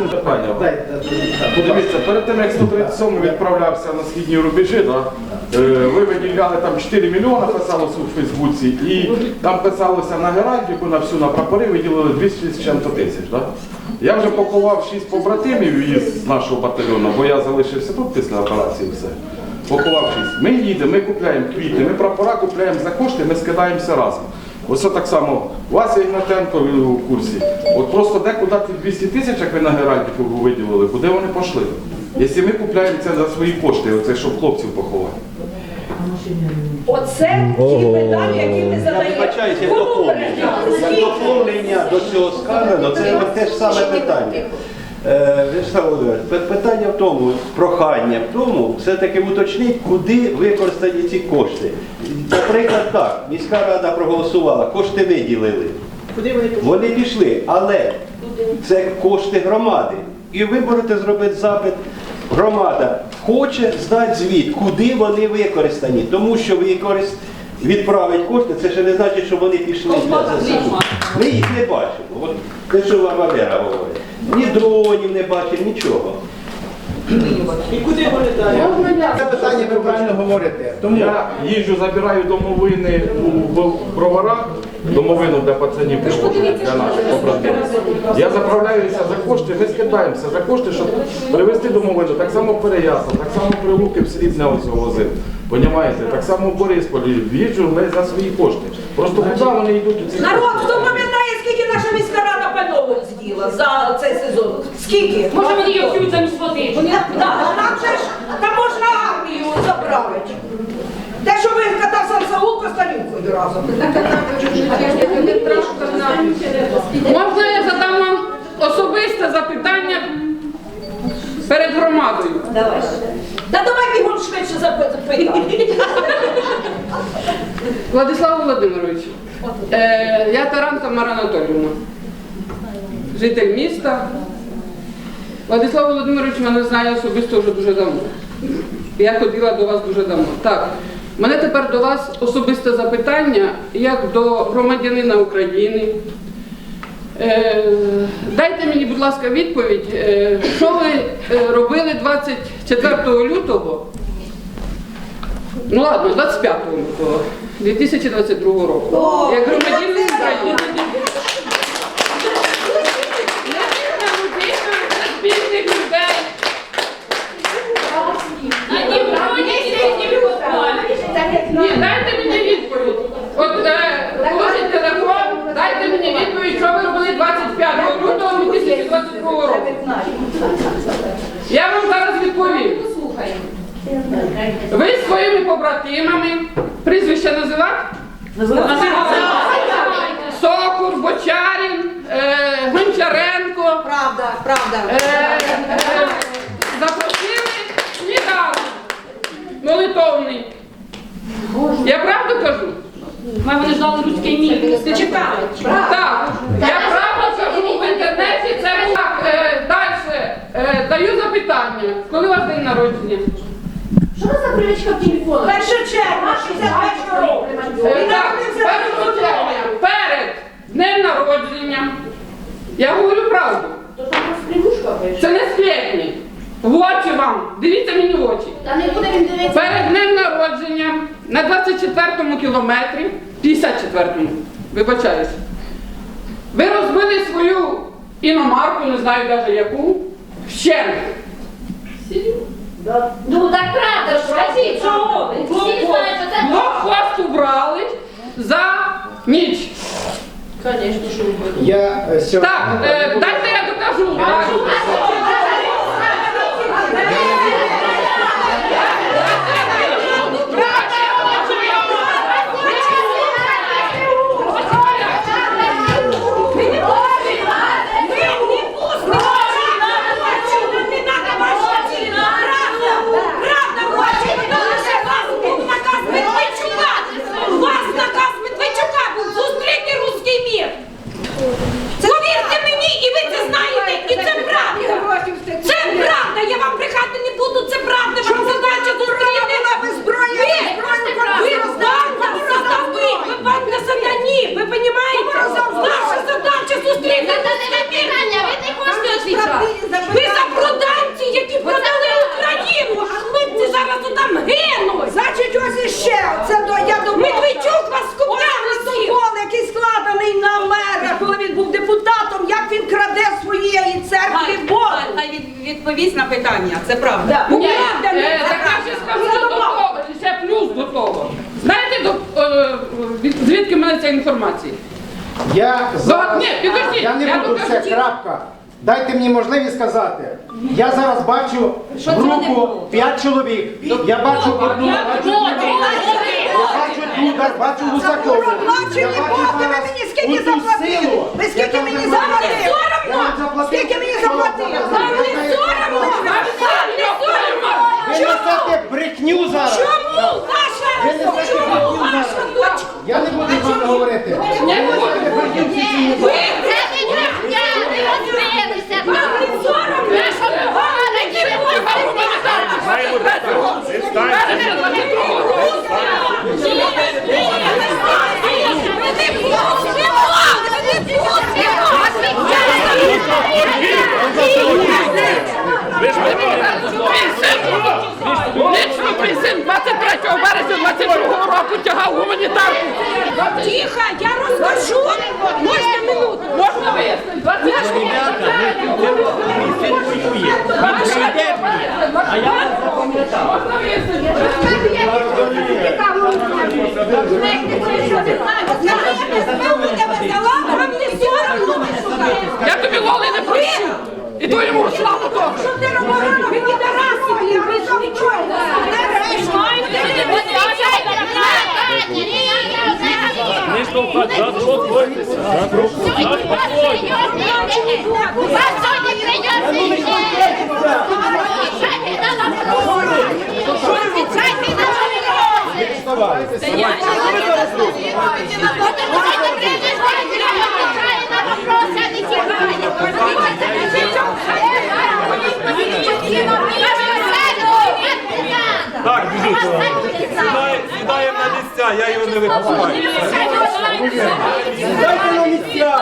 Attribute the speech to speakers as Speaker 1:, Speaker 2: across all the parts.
Speaker 1: Питання. Дивіться, перед тим як 137 відправлявся на східні рубежі, да, е, ви виділяли там 4 мільйони, писалося у Фейсбуці, і там писалося на геральдику, на всю на прапори виділили 200 з чим-то тисяч. Да? Я вже поховав 6 побратимів із нашого батальйону, бо я залишився тут після операції все. Поховав 6. Ми їдемо, ми купляємо квіти, ми прапора купляємо за кошти, ми скидаємося разом. Ось так само Вася Ігнатенко у курсі. От просто де куди ті 200 тисяч, як ви на Геральдику виділили, куди вони пішли? Якщо ми купляємо це за свої кошти, оце щоб хлопців поховати.
Speaker 2: Оце ті питання, які ми
Speaker 3: Я
Speaker 2: задаємо.
Speaker 3: вибачаюся, доповнення. доповнення до цього сказано, це те ж саме питання. Е, Вячеслав Володимирович, питання в тому, прохання в тому, все-таки уточніть, куди використані ці кошти. Наприклад, так, міська рада проголосувала, кошти виділили.
Speaker 4: Куди вони пішли?
Speaker 3: Вони пішли, але це кошти громади. І ви можете зробити запит. Громада хоче здати звіт, куди вони використані. Тому що використ... відправить кошти, це ще не значить, що вони пішли для ЗСУ. Ми їх не бачимо. От те, що вам Валера говорить. Ні дронів не бачимо, нічого.
Speaker 4: І куди далі? Це питання ви правильно говорите. Тому
Speaker 1: Я їжджу, забираю домовини у броварах, домовину для пацанів привожу, для наших побратимів. Я заправляюся за кошти, ми скидаємося за кошти, щоб привезти домовину. Так само в Переяслав, так само в Прилуки в Срібне ось возив. Понімаєте? Так само в Борисполі. Їжджу ми за свої кошти. Просто куди вони йдуть у ці
Speaker 2: Народ,
Speaker 1: кошти?
Speaker 2: хто пам'ятає, скільки наша міська рада пального з'їла за цей сезон? Скільки?
Speaker 5: Може мені його фють замість води?
Speaker 2: Да, нам же ж, там можна армію заправити. Те, що ви катав сам Саул, Косталюкою разом.
Speaker 5: Можна я задам вам особисте запитання перед громадою?
Speaker 2: Давай. Та давай бігом швидше запитати.
Speaker 5: Владислав Володимирович, е, я Таранка Мара Анатоліївна, житель міста. Владислав Володимирович мене знає особисто вже дуже давно. Я ходила до вас дуже давно. Так, мене тепер до вас особисте запитання, як до громадянина України. Е, дайте мені, будь ласка, відповідь, е, що ви е, робили 24 лютого Ну ладно, 25 лютого 2022 року. Як громадянин України. Не людина, не спільних людей. Ні, дайте мені відповідь. От е, положіть телефон, дайте мені відповідь, що ви робили 25 лютого 2022 року. Я вам зараз відповім. Ви зі своїми побратимами, прізвище називати? Сокур, Бочарін, е, Гончаренко.
Speaker 2: Правда, правда.
Speaker 5: Е, е, запросили сніданок молитовний. Я правду кажу?
Speaker 6: Ми вони ждали руський мір.
Speaker 2: Ти чекали.
Speaker 5: Так, я правду кажу в інтернеті, це так. Е, Далі е, даю запитання. Коли у вас день народження?
Speaker 6: Що це за привичка в телефону?
Speaker 2: Перше червня, 61 року.
Speaker 5: Е, Так,
Speaker 2: 1
Speaker 5: червня, перед днем народження. Я говорю правду.
Speaker 6: То там розпрямушка.
Speaker 5: Це не сплетні. В очі вам. Дивіться мені в очі.
Speaker 6: Та не буде він дивитися.
Speaker 5: Перед днем народження на 24-му кілометрі, 54-му, вибачаюся, ви розбили свою іномарку, не знаю навіть яку, вщент.
Speaker 6: Ну так правда, ж скажіть, чого ви? Всі знають, що це
Speaker 5: Блокпост убрали за ніч.
Speaker 6: Звісно, що ви.
Speaker 4: я е, сьогодні...
Speaker 5: Так, е, дайте я докажу.
Speaker 2: Повірте мені, і ви це знаєте, і це відповість на питання. Це правда.
Speaker 5: Ні,
Speaker 2: Правда, не
Speaker 5: е, так
Speaker 2: правда.
Speaker 5: я ще скажу що до того, ще плюс до того. Знаєте, до, е, від- звідки в мене ця інформація?
Speaker 4: Я зараз...
Speaker 5: ні, підожди,
Speaker 4: Я не
Speaker 5: я
Speaker 4: буду все,
Speaker 5: ті-
Speaker 4: крапка. Дайте мені можливість сказати. Я зараз бачу
Speaker 2: Що це не
Speaker 4: групу
Speaker 2: було?
Speaker 4: 5 чоловік. Я бачу одну. Я бачу Дудар, бачу Гусакову.
Speaker 2: Бачили,
Speaker 4: Я бачу
Speaker 2: Бог, ви мені скільки заплатили?
Speaker 4: силу,
Speaker 2: Ви скільки мені заплатили?
Speaker 4: Я вам
Speaker 2: Соромно?
Speaker 4: заплатив.
Speaker 2: Скільки мені заплатили? Вам не соромно?
Speaker 4: Ви несете брехню зараз.
Speaker 2: Чому ваша?
Speaker 4: Ви несете брехню зараз. Я не буду з вами говорити.
Speaker 5: Не буду.
Speaker 2: Ви
Speaker 6: не брехня, не розбилися.
Speaker 2: вам не соромно?
Speaker 6: Ви що не
Speaker 5: Лічно мій син 23 березня 22 року тягав гуманітарку.
Speaker 2: Тихо, я розкажу. Можна минуту?
Speaker 5: Можна вияснити? 23 А я вас запам'ятав. Можна
Speaker 2: не соромно?
Speaker 5: Я тобі Лоли не прощу. І то йому славу того.
Speaker 2: Що ти робила? Ви підараси, я ви нічого.
Speaker 7: Так, біжіть. Сідає- на місця, я його не випускаю.
Speaker 4: Дайте на місця.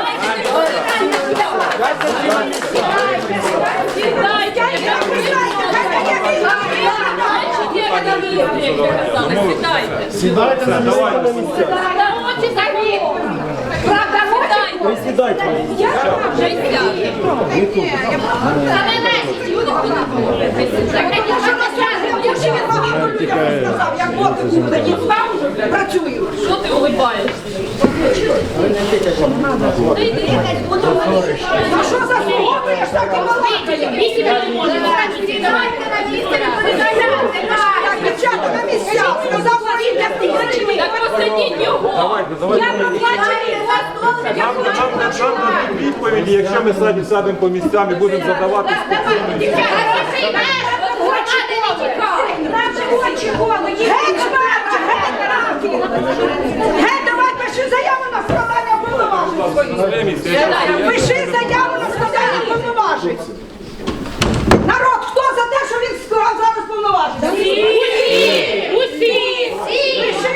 Speaker 4: Сідайте на місця.
Speaker 6: Правда, сідайте.
Speaker 2: Я сказав, як боти і працюю.
Speaker 6: Що ти улибаєшся?
Speaker 2: А що за дівчата на місцях, сказав.
Speaker 6: Так посадіть його.
Speaker 2: Я я
Speaker 7: Нам, нам,
Speaker 2: плачу
Speaker 7: нам,
Speaker 2: на
Speaker 7: нам дадуть відповіді, якщо ми садимо садимо по місцям і будемо задавати
Speaker 2: Геть смерти, геть давай пиши заяву на складання повноважень. Пиши заяву на складання повноважень. Народ, хто за те, що він склав зараз повноваження?
Speaker 6: Усі!
Speaker 2: Пиши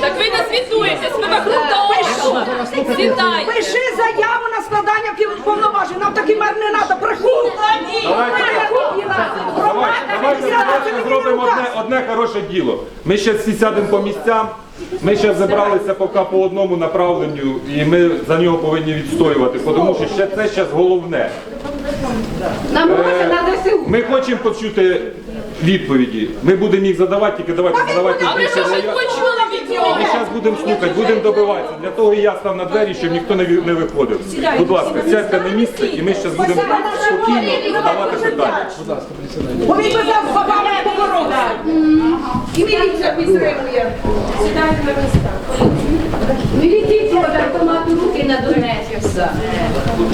Speaker 6: Так ви ви виходите. Сідайте.
Speaker 2: Пиши заяву на складання повноважень. Нам такий мер не треба. Брехун!
Speaker 7: Давайте, давайте, давайте зробимо одне, одне хороше діло. Ми ще всі сядемо по місцям. Ми ще зібралися поки по одному направленню, і ми за нього повинні відстоювати, тому що ще це зараз головне.
Speaker 2: Нам
Speaker 7: Е, Ми хочемо почути відповіді. Ми будемо їх задавати, тільки давайте задавати
Speaker 6: А ви що щось почули від нього?
Speaker 7: Ми зараз будемо слухати, будемо добиватися. Для того і я став на двері, щоб ніхто не ві- не виходив. Будь ласка, сядьте на місце і ми зараз будемо спокійно задавати питання.
Speaker 2: Бо він би зараз бабами поборовся. І міліція підтримує.
Speaker 8: Міліції автомату руки на Донецька.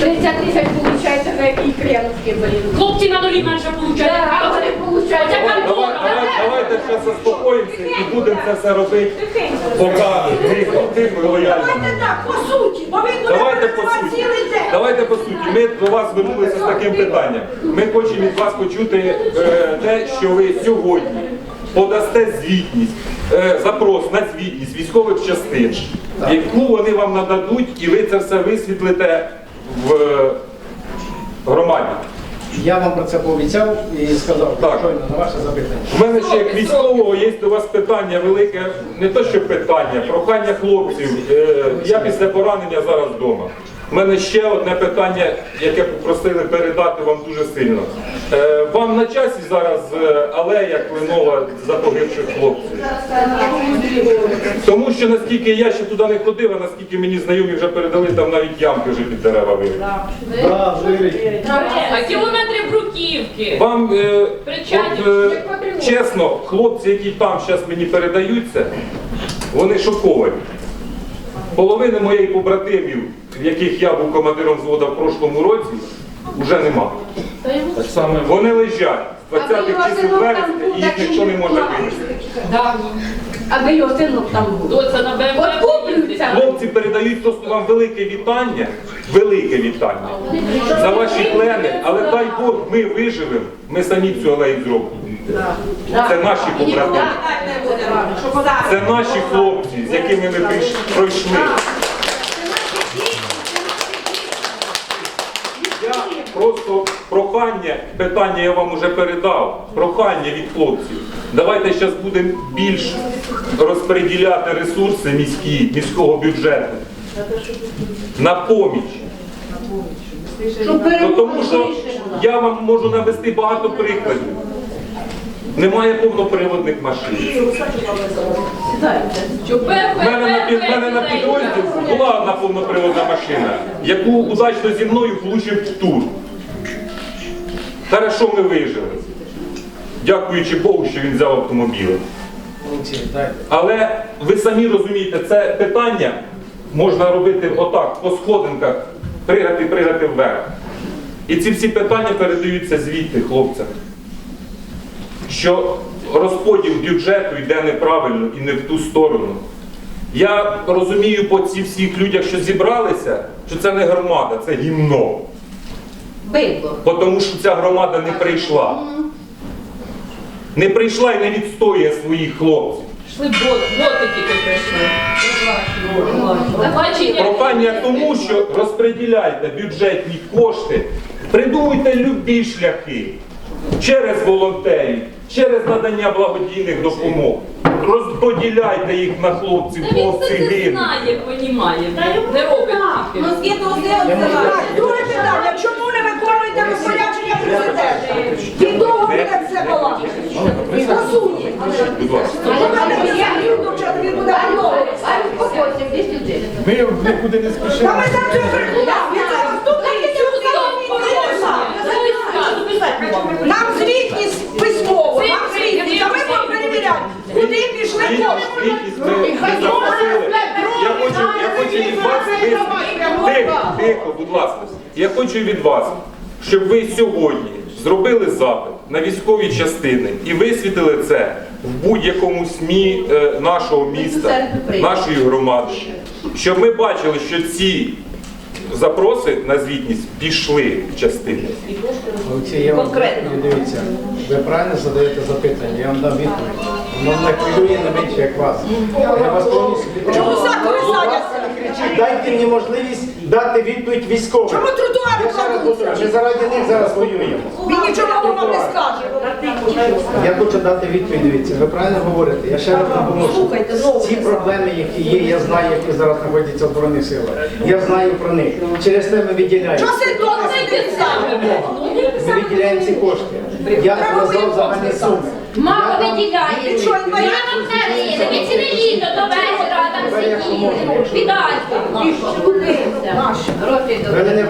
Speaker 8: 30 тисяч получається на якій кремлівській блін.
Speaker 6: Хлопці на нулі менше получають.
Speaker 8: Да, вони получають.
Speaker 7: Давай, давай, давайте ще заспокоїмося і будемо це все робити, поки тихо, тихо лояльно.
Speaker 2: Давайте так, по суті, бо він буде
Speaker 7: Давайте по
Speaker 2: працювати
Speaker 7: суті.
Speaker 2: цілий день.
Speaker 7: Давайте по суті. Ми до вас звернулися з таким питанням. Ми хочемо від вас почути е, те, що ви сьогодні подасте звітність, е, запрос на звітність військових частин, яку вони вам нададуть, і ви це все висвітлите в е, громаді.
Speaker 4: Я вам про це пообіцяв і сказав
Speaker 7: Так.
Speaker 4: щойно на ваше запитання.
Speaker 7: У мене ще як військового є до вас питання велике, не то що питання, прохання хлопців. Е, Я після поранення зараз вдома. У мене ще одне питання, яке попросили передати вам дуже сильно. Е, вам на часі зараз е, алея Клинова за погибших хлопців? Тому що наскільки я ще туди не ходив, а наскільки мені знайомі вже передали, там навіть ямки вже під дерева вирили.
Speaker 6: А кілометри бруківки.
Speaker 7: Вам е, от, е, чесно, хлопці, які там зараз мені передаються, вони шоковані. Половини моєї побратимів, в яких я був командиром взводу в прошлому році, вже нема. Вони лежать з 20-х чисел вересня і їх ніхто не може винести.
Speaker 8: Аби його синок там був.
Speaker 7: Хлопці передають просто вам велике вітання, велике вітання за ваші клени, але дай Бог, ми виживемо, ми самі цю алею зробимо. Це наші побратими. Це наші хлопці, з якими ми пройшли. Я просто прохання, питання я вам уже передав, прохання від хлопців. Давайте зараз будемо більш розподіляти ресурси міські, міського бюджету на поміч. Ну, тому що я вам можу навести багато прикладів. Немає повноприводних машин. У мене на, під, мене на підрозділ була одна повноприводна машина, яку удачно зі мною влучив в тур. Хорошо ми вижили. Дякуючи Богу, що він взяв автомобіль. Але ви самі розумієте, це питання можна робити отак, по сходинках, пригати, пригати вверх. І ці всі питання передаються звідти хлопцям. Що розподіл бюджету йде неправильно і не в ту сторону. Я розумію по цих всіх людях, що зібралися, що це не громада, це гімно. Бо Тому що ця громада не прийшла. Не прийшла і не відстоює своїх хлопців.
Speaker 6: Бот, боти тільки прийшли.
Speaker 7: Прохання тому, що розподіляйте бюджетні кошти, придумуйте любі шляхи через волонтерів, через надання благодійних допомог. Розподіляйте їх на хлопців,
Speaker 6: Та він
Speaker 7: хлопці гинуть.
Speaker 6: знає, понімає. Не робить.
Speaker 2: Так, друге питання. Чому не виконуєте розпорядження президента? Від того буде все балакати.
Speaker 7: Будь ласка.
Speaker 2: Він.
Speaker 1: Ми нікуди не спішимо.
Speaker 2: Та ми це. Він це наступний Нам звітність письмово, нам звітність, а ми будемо перевіряти, куди пішли кошти.
Speaker 7: Звітність ми не запросили. Я хочу, я хочу від вас вис- тихо, будь ласка. Я хочу від вас, щоб ви сьогодні зробили запит на військові частини і висвітили це в будь-якому СМІ е, нашого міста, нашої громади, щоб ми бачили, що ці запроси на звітність пішли в частини.
Speaker 9: Олексій, я вам дивіться, ви правильно задаєте запитання, я вам дам відповідь. Воно не хвилює не менше, як вас. Я вас повністю Дайте мені можливість дати відповідь військовим.
Speaker 2: Чому тротуари
Speaker 9: Я ще раз повторюю, Ми заради них зараз воюємо.
Speaker 2: Він нічого вам не скаже.
Speaker 9: Я хочу дати відповідь, дивіться, ви правильно говорите, я ще раз допоможу. Ці проблеми, які є, я знаю, які зараз знаходяться в Збройних силах. Я знаю про них. Через те ми виділяємо.
Speaker 2: Що це досить саме?
Speaker 9: Ми виділяємо ці кошти. Я назвав загальні суми.
Speaker 8: Мама виділяє.
Speaker 2: Що, інвалід?
Speaker 8: Ви
Speaker 9: мене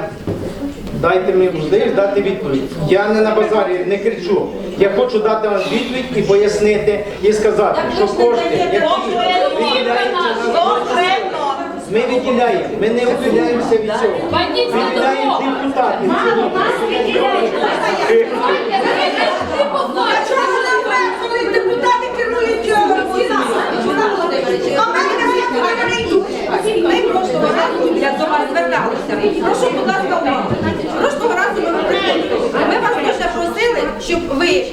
Speaker 9: дайте мені можливість дати відповідь. Я не на базарі не кричу. Я хочу дати вам відповідь і пояснити, і сказати, що кошти, які виділяються на ми виділяємо, ми не виділяємося від цього.
Speaker 6: Бандитська
Speaker 9: Виділяємо депутатів.
Speaker 10: зверталися. Прошу, ну, будь ласка, увагу. Прошлого разу ми приходили. Ми вас дуже просили, щоб ви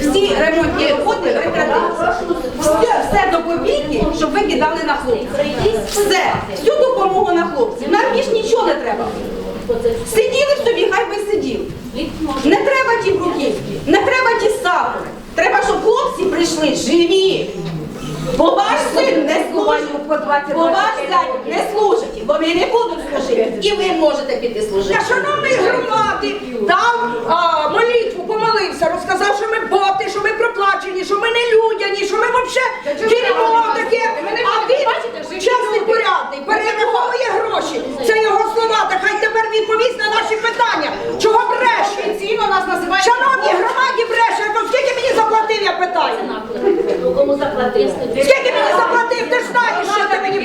Speaker 10: всі ремонтні роботи прикрадали Все, все до копійки, щоб ви кидали на хлопців. Все, всю допомогу на хлопців. Нам більш нічого не треба. Сиділи б собі, хай би сидів. Не треба ті бруківки, не треба ті сапори. Треба, щоб хлопці прийшли живі. Бо ваш син не служить зять не служить, вони не будуть служити. І ви можете піти служити.
Speaker 2: Я шановний громади дав а, молитву, помолився, розказав, що ми боти, що ми проплачені, що ми не людяні, що ми взагалі дерьмо таке. А він чесний порядний, перераховує гроші. Це його слова. Та хай тепер відповість на наші питання. Чого бреше?
Speaker 10: Офіційно нас називають.
Speaker 2: Шановні громаді бреше, скільки мені заплатив, я питаю?
Speaker 8: Кому? Заплатив?
Speaker 2: Ти ж знаєш, що ти мені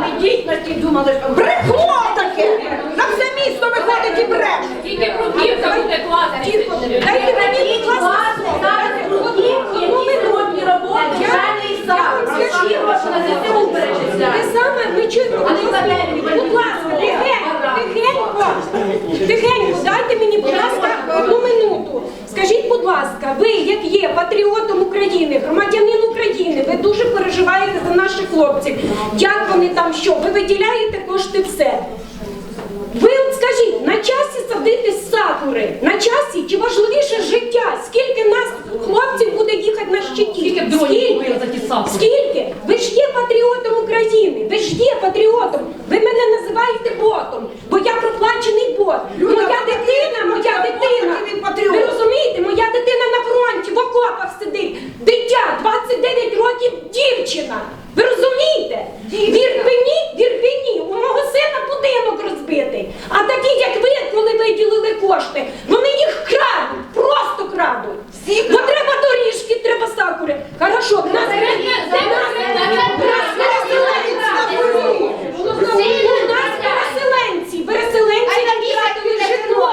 Speaker 8: Ми дійсно ті думали, що
Speaker 2: Брехло таке! На все місто виходить і бреше.
Speaker 6: Тільки бруківка буде класти.
Speaker 2: Дайте мені, будь ласка,
Speaker 8: Те саме ви чуєте, будь ласка, тихенько, тихенько, тихенько, дайте мені, будь ласка, одну минуту. Скажіть, будь ласка, ви, як є патріотом України, громадянин України, ви дуже переживаєте за наших хлопців. Як вони там що? Ви виділяєте кошти все. Ви от скажіть, на часі садити сакури, на часі чи важливіше життя? Скільки нас хлопців буде їхати на щиті? Скільки Скільки? Скільки? Ви ж є патріотом України, ви ж є патріотом. Ви мене називаєте ботом, бо я проплачений бот. Моя дитина, моя дитина. Ви розумієте, моя дитина на фронті, в окопах сидить. Дитя, 29 років дівчина. Ви розумієте? В Ірпені, в Ірпені, у мого сина будинок розбитий. А такі, як ви, коли виділили кошти, вони їх крадуть, просто крадуть. Бо треба доріжки, треба сакури. Хорошо, в нас у нас переселенці, переселенці втратили житло.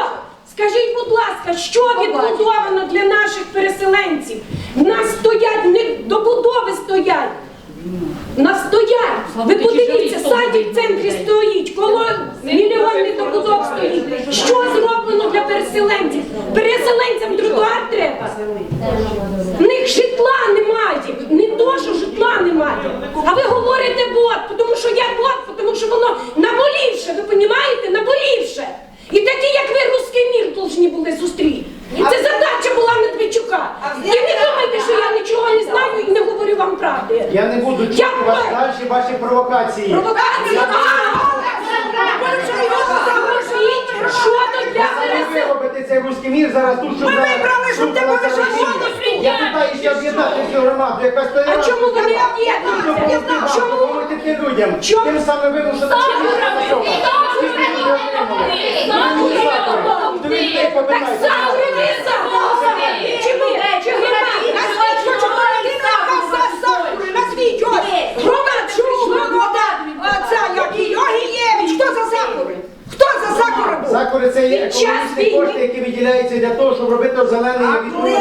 Speaker 8: Скажіть, будь ласка, що відбудовано для наших переселенців? В нас стоять, не добудови стоять. На стоять. Ви подивіться, садик в центрі стоїть, коло мільйонних добудов стоїть. Що зроблено для переселенців? Переселенцям тротуар треба. В них житла немає. Не то, що житла немає. А ви говорите бот, тому що я бот, тому що воно наболівше, ви розумієте? Наболівше. І такі, як ви, русський мір повинні були зустріти. І це задача була Медведчука. І не думайте, що я нічого не знаю і не говорю вам правди.
Speaker 9: Я не буду чути
Speaker 8: Я
Speaker 9: вас далі, ваші провокації.
Speaker 8: Провокація! Що тут для
Speaker 9: Ви
Speaker 8: переселенців?
Speaker 9: робите цей руський мір зараз тут, щоб...
Speaker 2: Ми вибрали, щоб ти
Speaker 9: тут
Speaker 2: повишав
Speaker 9: зараз
Speaker 2: голос.
Speaker 9: Я питаюся об'єднати цю громаду, якась
Speaker 8: А чому ви не об'єднуєтеся? Чому?
Speaker 9: Допомогти людям.
Speaker 8: Чому?
Speaker 9: Тим самим вимушено...
Speaker 8: Чи ви? Чи ви?
Speaker 2: Назвіть, хоч одну людину, яка за Сакури, назвіть ось. Романчук, а ця, як її, Огієвич, хто за Сакури? Хто за Сакури був?
Speaker 9: Сакури це є
Speaker 8: Під час
Speaker 9: економічні
Speaker 8: війни.
Speaker 9: Виділяються для того, щоб робити зелений відповідь.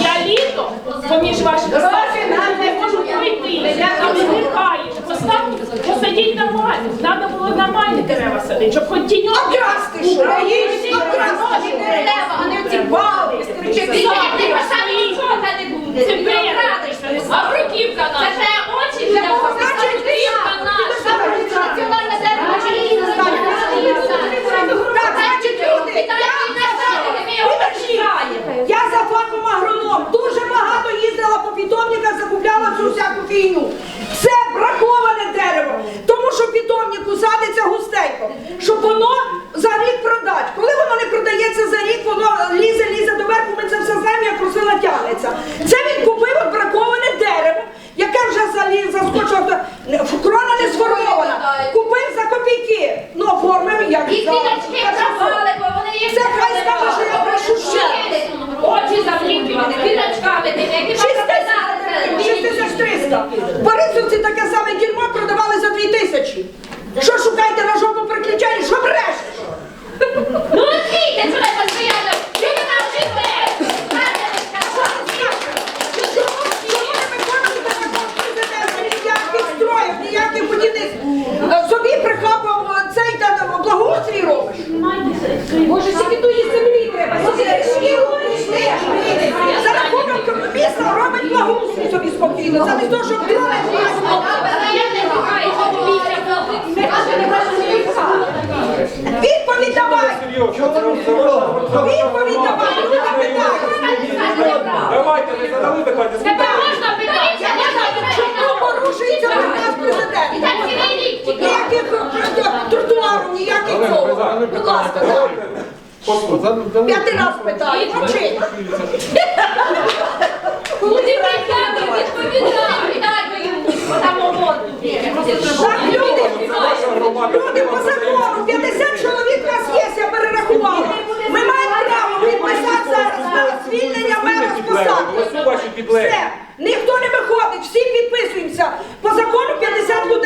Speaker 6: Я літо поміж ваших статей не можу пройти. Я там зникаю. Поставте, посадіть нормально. Треба було нормальні дерева садити, щоб хоч тіньок.
Speaker 2: Окрасти, що? Наїсть, окрасти дерева.
Speaker 10: а не ці бали,
Speaker 6: А бруківка наша. Це очі для бруківка наша.
Speaker 10: Національне дерево України
Speaker 2: Так, значить, люди, Я за фахом агроном. Дуже багато їздила по питомниках, закупляла цю всяку фігню. Це браковане дерево. Тому що в питомнику садиться густенько, щоб воно за рік продати. Коли воно не продається за рік, воно лізе, лізе доверху, ми це все знаємо, як росина тягнеться. Це він купив от браковане дерево, яке вже залі- заскочило, в- крона не сформована. Купив за копійки. Ну, оформив, як
Speaker 10: І
Speaker 2: за-
Speaker 10: квіточки пропали, бо вони їх
Speaker 2: Це хай скаже, що я брешу ще.
Speaker 6: Заплітувати.
Speaker 10: Квіточками тими, які вам прописали.
Speaker 2: 6300. В Борисовці таке саме дерьмо продавали за 2000. Що шукаєте на жопу приключень? Що брешеш?
Speaker 10: Ну, відкрийте, що ви постоянно. Що ви там жите?
Speaker 2: Чому не виконуєте закон президента? Ніяких строїв, ніяких будівництв. Е, Собі прихапав е, цей та там, благоустрій робиш.
Speaker 8: Боже, скільки тої землі треба?
Speaker 2: За рахунок міста робить благоустрій собі спокійно, замість того, щоб дрони Відповідь давай.
Speaker 7: Давайте, не задали питання.
Speaker 6: Тебе можна питати?
Speaker 2: Чому порушується приказ президента? Ніяких тротуару, ніяких цього. Будь ласка. П'ятий раз питаю, мовчи.
Speaker 6: Куди прийдемо, відповідай. Дай йому самоводу.
Speaker 2: Так, люди, люди по закону, 50 чоловік нас є, я перерахувала. Ми маємо право підписати зараз на звільнення мера з
Speaker 7: підлеглі.
Speaker 2: Все, ніхто не виходить, всі підписуємося. По закону 50 людей